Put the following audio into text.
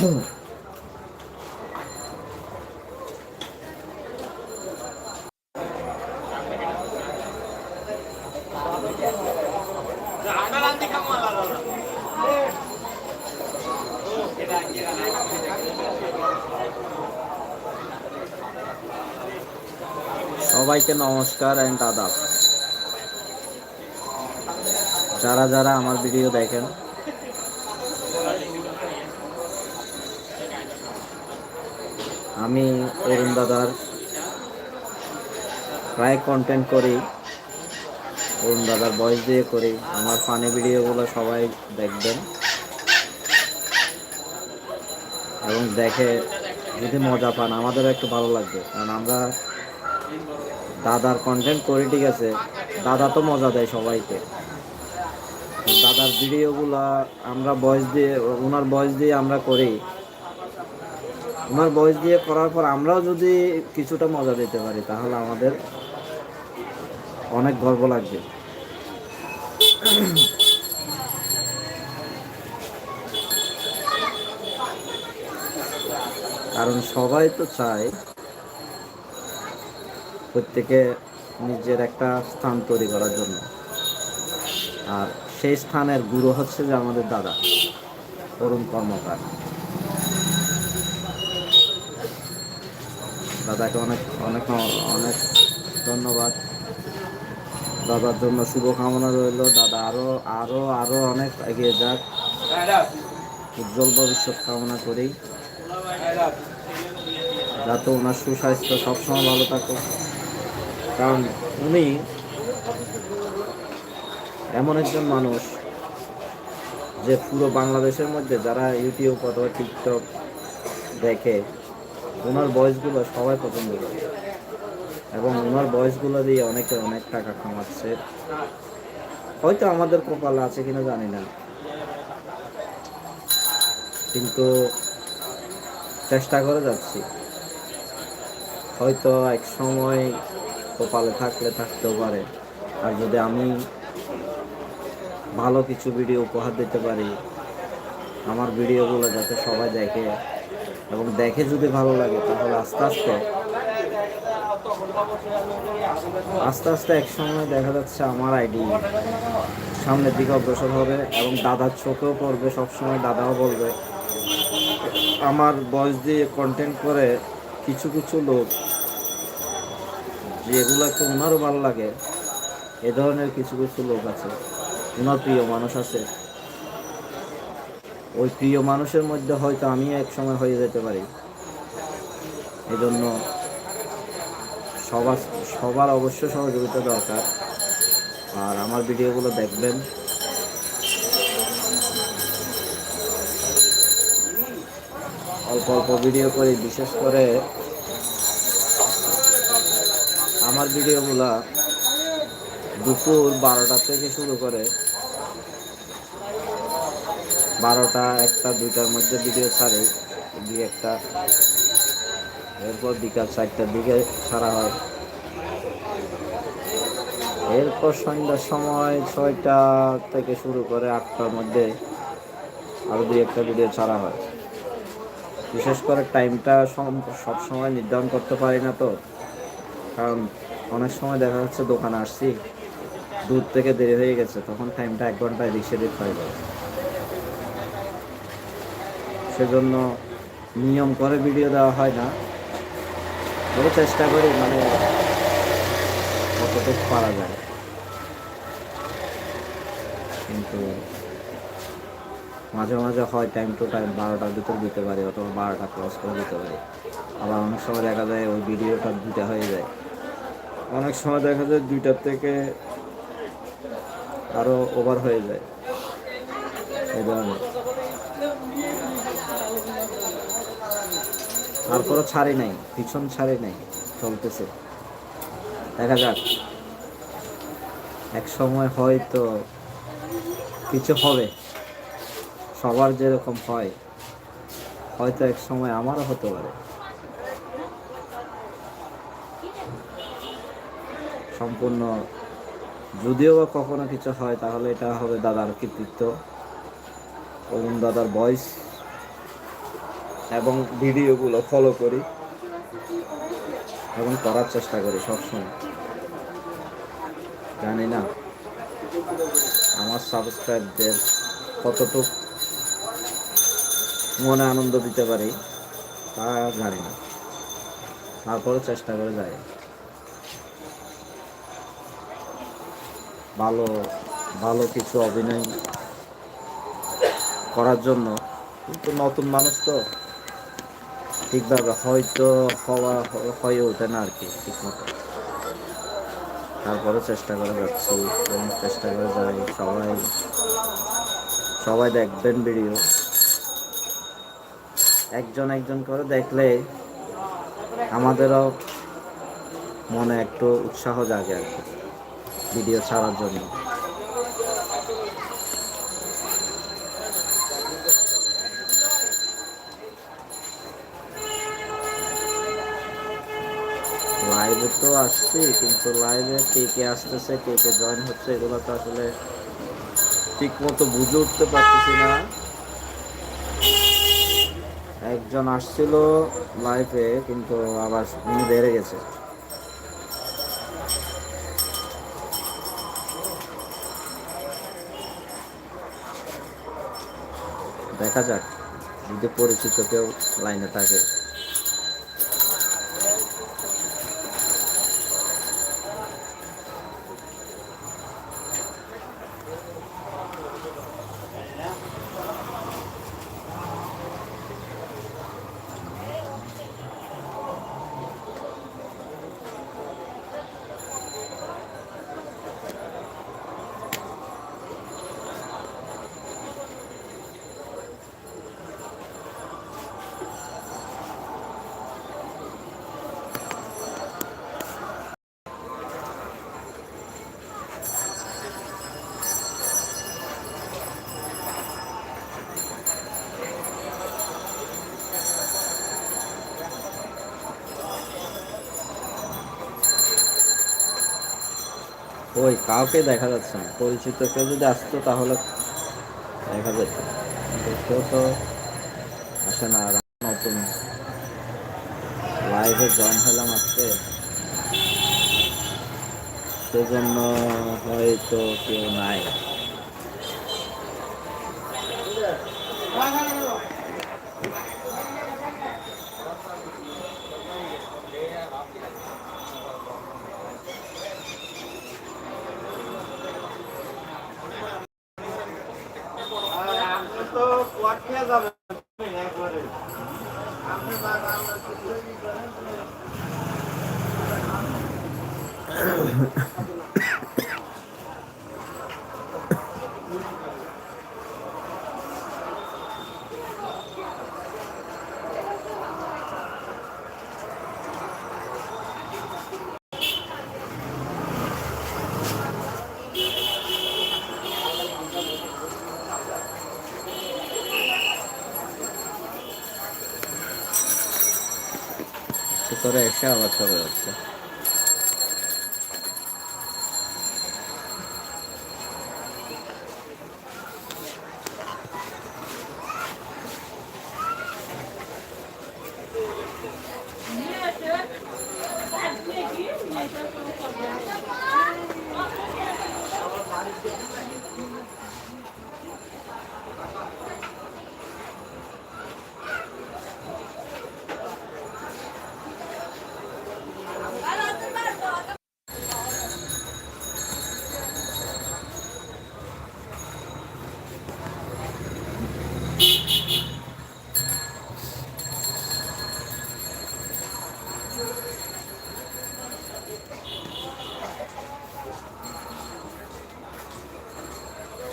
সবাইকে নমস্কার অ্যান্ড আদাব। যারা যারা আমার ভিডিও দেখেন আমি অরুণ দাদার প্রায় কন্টেন্ট করি অরুণ দাদার ভয়েস দিয়ে করি, আমার ফানি ভিডিওগুলো সবাই দেখবেন। এবং দেখে যদি মজা পান, আমাদেরও একটু ভালো লাগবে, কারণ আমরা দাদার কন্টেন্ট করি, ঠিক আছে? দাদা তো মজা দেয় সবাইকে। দাদার ভিডিওগুলা আমরা ভয়েস দিয়ে, ওনার ভয়েস দিয়ে আমরা করি। ওনার বয়স দিয়ে করার পর আমরাও যদি কিছুটা মজা দিতে পারি, তাহলে আমাদের অনেক গর্ব লাগবে। কারণ সবাই তো চায় প্রত্যেকে নিজের একটা স্থান তৈরি করার জন্য। আর সেই স্থানের গুরু হচ্ছে যে আমাদের দাদা অরুণ কর্মকার। দাদাকে অনেক অনেক অনেক ধন্যবাদ। দাদার জন্য শুভকামনা রইল। দাদা আরও আরও আরও অনেক এগিয়ে যাক। উজ্জ্বল ভবিষ্যৎ কামনা করি। যাতে ওনার সুস্বাস্থ্য সবসময় ভালো থাকুক। কারণ উনি এমন একজন মানুষ যে পুরো বাংলাদেশের মধ্যে যারা ইউটিউব অথবা টিকটক দেখে ওনার ভয়েসগুলো সবাই পছন্দ করে। এবং ওনার ভয়েসগুলো দিয়ে অনেকে অনেক টাকা কামাচ্ছে। হয়তো আমাদের কপালে আছে কিনা জানি না। কিন্তু চেষ্টা করে যাচ্ছি। হয়তো এক সময় কপালে থাকলে থাকতেও পারে। আর যদি আমি ভালো কিছু ভিডিও উপহার দিতে পারি, আমার ভিডিওগুলো যাতে সবাই দেখে এবং দেখে যদি ভালো লাগে, তাহলে আস্তে আস্তে আস্তে আস্তে এক সময় দেখা যাচ্ছে আমার আইডি সামনের দিকে অগ্রসর হবে এবং দাদার চোখেও পড়বে, সবসময় দাদাও বলবে। আমার বয়স দিয়ে কন্টেন্ট করে কিছু কিছু লোক যেগুলো একটু ওনারও ভালো লাগে, এ ধরনের কিছু কিছু লোক আছে, ওনার প্রিয় মানুষ আছে। ওই প্রিয় মানুষের মধ্যে হয়তো আমি এক সময় হয়ে যেতে পারি। এই জন্য সবার সবার অবশ্য সহযোগিতা দরকার। আর আমার ভিডিওগুলো দেখবেন। অল্প অল্প ভিডিও করি, বিশেষ করে আমার ভিডিওগুলা দুপুর বারোটা থেকে শুরু করে বারোটা, একটা, দুইটার মধ্যে ভিডিও ছাড়ে। দুই একটা, এরপর বিকাল চারটার দিকে ছাড়া হয়। এরপর সন্ধ্যার সময় ছয়টা থেকে শুরু করে আটটার মধ্যে আরও দুই একটা ভিডিও ছাড়া হয়। বিশেষ করে টাইমটা সব সময় নির্ধারণ করতে পারি না তো। কারণ অনেক সময় দেখা যাচ্ছে দোকানে আসছি, দূর থেকে দেরি হয়ে গেছে, তখন টাইমটা এক ঘন্টায় এদিক সেদিক হয়ে সেজন্য নিয়ম করে ভিডিও দেওয়া হয় না। তবে চেষ্টা করি মানে কতটুকু পারা যায়। কিন্তু মাঝে মাঝে হয় টাইম টু টাইম বারোটার ভিতর দিতে পারি অথবা বারোটা ক্রস করে দিতে পারি। আবার অনেক সময় দেখা যায় ওই ভিডিওটা দুইটা হয়ে যায়। অনেক সময় দেখা যায় দুইটার থেকে আরও ওভার হয়ে যায়। এই ধরনের। তারপরও ছাড়ি নাই, পিছন ছাড়ি নাই, চলতেছে। দেখা যাক। এক সময় হয়তো কিছু হবে। সবার যেরকম হয়, হয়তো এক সময় আমারও হতে পারে। সম্পূর্ণ যদিও বা কখনো কিছু হয়, তাহলে এটা হবে দাদার কৃতিত্ব। অরুণ দাদার বয়স। এবং ভিডিওগুলো ফলো করি এবং করার চেষ্টা করি সবসময়। জানি না আমার সাবস্ক্রাইবদের কতটুক মনে আনন্দ দিতে পারি তা জানি না। তারপরে চেষ্টা করে যাই। ভালো ভালো কিছু অভিনয় করার জন্য। কিন্তু নতুন মানুষ তো। ঠিকভাবে হয়তো হওয়া, হয়ে ওঠে না আর কি ঠিক মতো তারপরে চেষ্টা করে যাচ্ছি, এবং চেষ্টা করে যাই, সবাই সবাই দেখবেন ভিডিও। একজন একজন করে দেখলে আমাদেরও মনে একটু উৎসাহ জাগে আর কি, ভিডিও ছাড়ার জন্য। লাইভে তো আসছি কিন্তু লাইভে কে কে আসতেছে, কে কে জয়েন হচ্ছে, এগুলো তো আসলে ঠিক মতো বুঝে উঠতে পারতেছি না। একজন আসছিল লাইভে কিন্তু আবার উনি বেড়ে গেছে। দেখা যাক, যদি পরিচিত কেউ লাইনে থাকে। ওই কাউকে দেখা যাচ্ছে না। পরিচিত কেউ যদি আসতো তাহলে দেখা যেত। কিন্তু কেউ তো আসে না নতুন। লাইভে জয়েন হলাম আজকে। সেজন্য হয়তো কেউ নাই। তো কোয়াট খেয়ে যাবেন একবারে আপনি একটু এসে আবার চলে যাচ্ছে